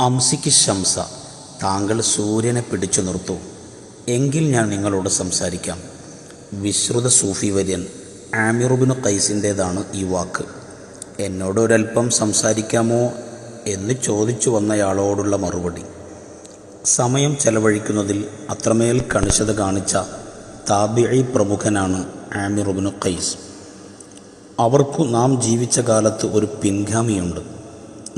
അംസിക്ക് ശംസ. താങ്കൾ സൂര്യനെ പിടിച്ചു നിർത്തൂ. എങ്കിൽ ഞാൻ നിങ്ങളോട് സംസാരിക്കാം. വിശ്രുത സൂഫി വര്യൻ ആമിറുബിന് കൈസിന്റേതാണ് ഈ വാക്ക്. എന്നോട് ഒരല്പം സംസാരിക്കാമോ എന്ന് ചോദിച്ചു വന്നയാളോടുള്ള മറുപടി. സമയം ചെലവഴിക്കുന്നതിൽ അത്രമേൽ കണിശത കാണിച്ച താബിഴി പ്രമുഖനാണ് ആമിറുബിന് കൈസ് അവർക്കു നാം ജീവിച്ച കാലത്ത് ഒരു പിൻഗാമിയുണ്ട്.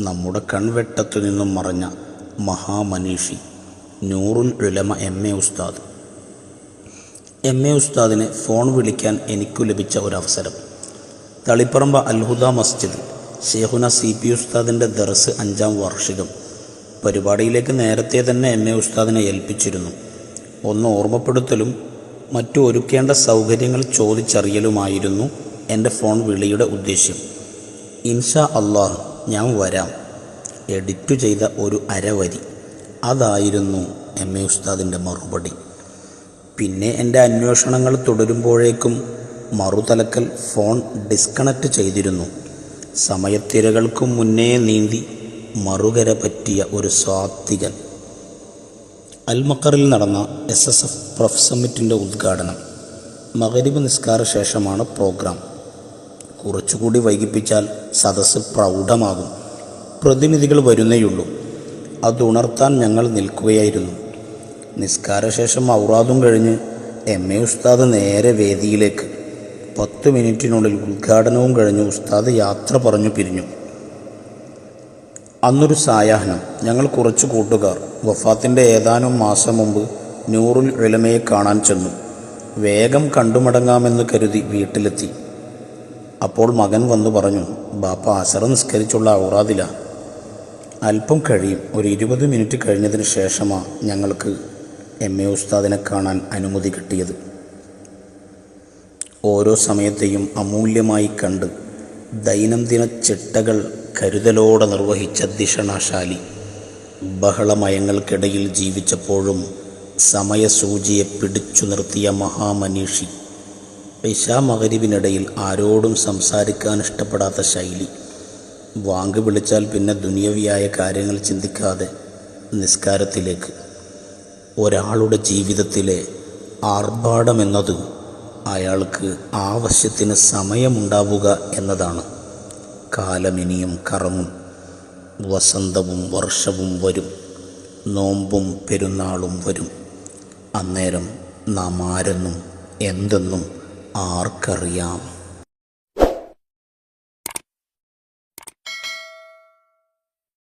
നമ്മുടെ കൺവെട്ടത്തു നിന്നും മറഞ്ഞ മഹാമനീഷി നൂറുൽ ഉലമ എം എ ഉസ്താദ്. എം എ ഉസ്താദിനെ ഫോൺ വിളിക്കാൻ എനിക്കു ലഭിച്ച ഒരവസരം. തളിപ്പറമ്പ അൽഹുദ മസ്ജിദ് ഷെയ്ഖുന സി പി ഉസ്താദിന്റെ ദർസ് അഞ്ചാം വാർഷികം. പരിപാടിയിലേക്ക് നേരത്തെ തന്നെ എം എ ഉസ്താദിനെ ഏൽപ്പിച്ചിരുന്നു. ഒന്ന് ഓർമ്മപ്പെടുത്തലും മറ്റു ഒരുക്കേണ്ട സൗകര്യങ്ങൾ ചോദിച്ചറിയലുമായിരുന്നു എന്റെ ഫോൺ വിളിയുടെ ഉദ്ദേശ്യം. ഇൻഷാ അള്ളാഹ് ഞാൻ വരാം. എഡിറ്റ് ചെയ്ത ഒരു അരവരി. അതായിരുന്നു എം എ ഉസ്താദിന്റെ മറുപടി. പിന്നെ എന്റെ അന്വേഷണങ്ങൾ തുടരുമ്പോഴേക്കും മറുതലക്കൽ ഫോൺ ഡിസ്കണക്റ്റ് ചെയ്തിരുന്നു. സമയത്തിരകൾക്കും മുന്നേ നീന്തി മറുകര പറ്റിയ ഒരു സ്വാത്വികൻ അൽമക്കറിൽ നടന്ന എസ് എസ് എഫ് പ്രൊഫ് സമ്മിറ്റിന്റെ ഉദ്ഘാടനം. മകരിബ് നിസ്കാര ശേഷമാണ് പ്രോഗ്രാം. കുറച്ചുകൂടി വൈകിപ്പിച്ചാൽ സദസ്സ് പ്രൗഢമാകും. പ്രതിനിധികൾ വരുന്നേയുള്ളൂ. അതുണർത്താൻ ഞങ്ങൾ നിൽക്കുകയായിരുന്നു. നിസ്കാരശേഷം ഔറാദും കഴിഞ്ഞ് എം എ ഉസ്താദ് നേരെ വേദിയിലേക്ക്. പത്ത് മിനിറ്റിനുള്ളിൽ ഉദ്ഘാടനവും കഴിഞ്ഞ് ഉസ്താദ് യാത്ര പറഞ്ഞു പിരിഞ്ഞു. അന്നൊരു സായാഹ്നം. ഞങ്ങൾ കുറച്ച് കൂട്ടുകാർ. വഫാത്തിന്റെ ഏതാനും മാസം മുമ്പ് നൂറുൽ ഇളമയെ കാണാൻ ചെന്നു. വേഗം കണ്ടുമടങ്ങാമെന്ന് കരുതി വീട്ടിലെത്തി. അപ്പോൾ മകൻ വന്നു പറഞ്ഞു ബാപ്പ അസറ നിസ്കരിച്ചുള്ള ഔറാദില. അല്പം കഴിയും. ഒരു ഇരുപത് മിനിറ്റ് കഴിഞ്ഞതിന് ശേഷമാണ് ഞങ്ങൾക്ക് എം. എ. ഉസ്താദിനെ കാണാൻ അനുമതി കിട്ടിയത്. ഓരോ സമയത്തെയും അമൂല്യമായി കണ്ട് ദൈനംദിന ചിട്ടകൾ കരുതലോടെ നിർവഹിച്ച ദിഷണാശാലി ബഹളമയങ്ങൾക്കിടയിൽ ജീവിച്ചപ്പോഴും സമയസൂചിയെ പിടിച്ചു നിർത്തിയ മഹാമനീഷി ഇഷാ മകരിവിനിടയിൽ ആരോടും സംസാരിക്കാൻ ഇഷ്ടപ്പെടാത്ത ശൈലി. വാങ്ക് വിളിച്ചാൽ പിന്നെ ദുനിയവിയായ കാര്യങ്ങൾ ചിന്തിക്കാതെ നിസ്കാരത്തിലേക്ക്. ഒരാളുടെ ജീവിതത്തിലെ ആർഭാടമെന്നത് അയാൾക്ക് ആവശ്യത്തിന് സമയമുണ്ടാവുക എന്നതാണ്. കാലമിനിയും കറങ്ങും വസന്തവും വർഷവും വരും നോമ്പും പെരുന്നാളും വരും. അന്നേരം നാം ആരെന്നും എന്തെന്നും ആർക്കറിയാം?